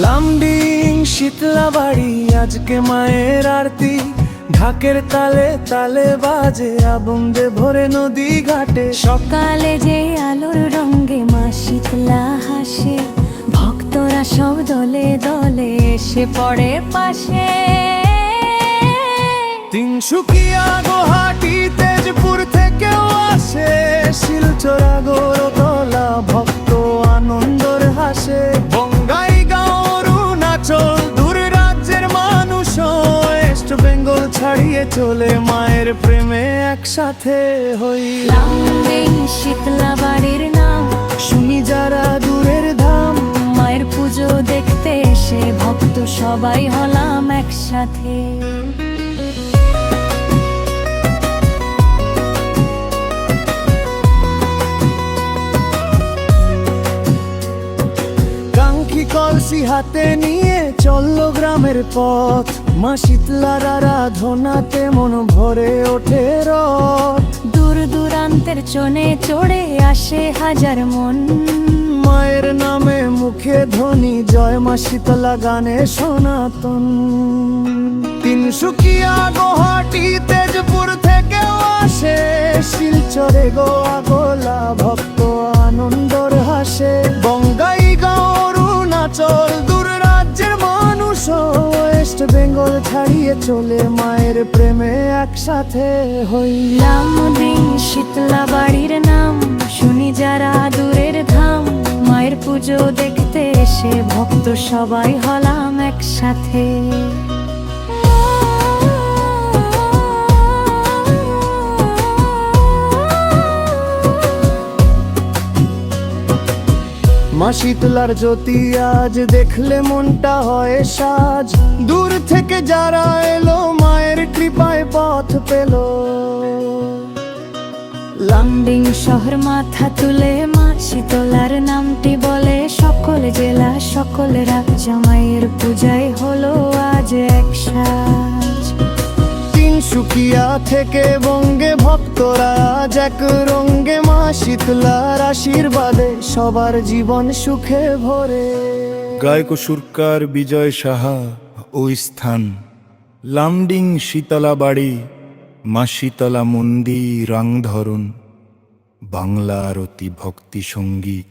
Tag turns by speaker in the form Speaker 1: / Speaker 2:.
Speaker 1: লামডিং শীতলা বাড়ি আজকে মায়ের আরতি। ঢাকের তালে তালে বাজে আবন্দে ভরে নদী ঘাটে।
Speaker 2: সকালে যে আলোর রঙে মা শীতলা হাসে ভক্তরা সব দলে দলে এসে পড়ে পাশে।
Speaker 1: তিনসুকিয়া গুয়াহাটি তেজপুর থেকেও আসে শিলচরা গৌরতলা চলে মায়ের প্রেমে একসাথে হই।
Speaker 2: শীতলা বাড়ির নাম
Speaker 1: শুনি যারা দূরের ধাম।
Speaker 2: মায়ের পুজো দেখতে এসে ভক্ত সবাই হলাম একসাথে।
Speaker 1: কাঙ্ক্ষী কলসি হাতে নিয়ে চলল গ্রামের পথ। মা শীতলার আরাধনাতে মন ভরে ওঠে রথ।
Speaker 2: দূর দূরান্তের চনে চড়ে আসে হাজার মন।
Speaker 1: মায়ের নামে মুখে ধ্বনি জয় মা শীতলা গানে সনাতন। তিনসুকিয়া গুয়াহাটি তেজপুর থেকেও আসে শিলচরে গোয়া গোলা ভক্ত আনন্দর হাসে। বঙ্গাই ছাড়িয়ে চলে মায়ের প্রেমে একসাথে হইলাম।
Speaker 2: দিন শীতলা বাড়ির নাম, শুনি যারা দূরের ধাম। মায়ের পুজো দেখতে এসে ভক্ত সবাই হলাম একসাথে।
Speaker 1: মা শীতলার জ্যোতি আজ দেখলে মনটা হয় সাজ। দূর থেকে যারা এলো, মায়ের কৃপায় পথ পেল।
Speaker 2: লন্ডিং শহর মাথা তুলে মা শীতলার নামটি বলে, সকল জেলা, সকল রাজ্য মায়ের পূজায়
Speaker 1: তিনসুকিয়া থেকে বঙ্গে ভক্তরা এক রঙ্গে মা শীতলার আশীর্বাদে সবার জীবন সুখে ভরে।
Speaker 3: গায়ক সুরকার বিজয় সাহা ওই স্থান। লামডিং শীতলা বাড়ি, মা শীতলা মন্দির রাংধরণ বাংলার অতি ভক্তি সংগীত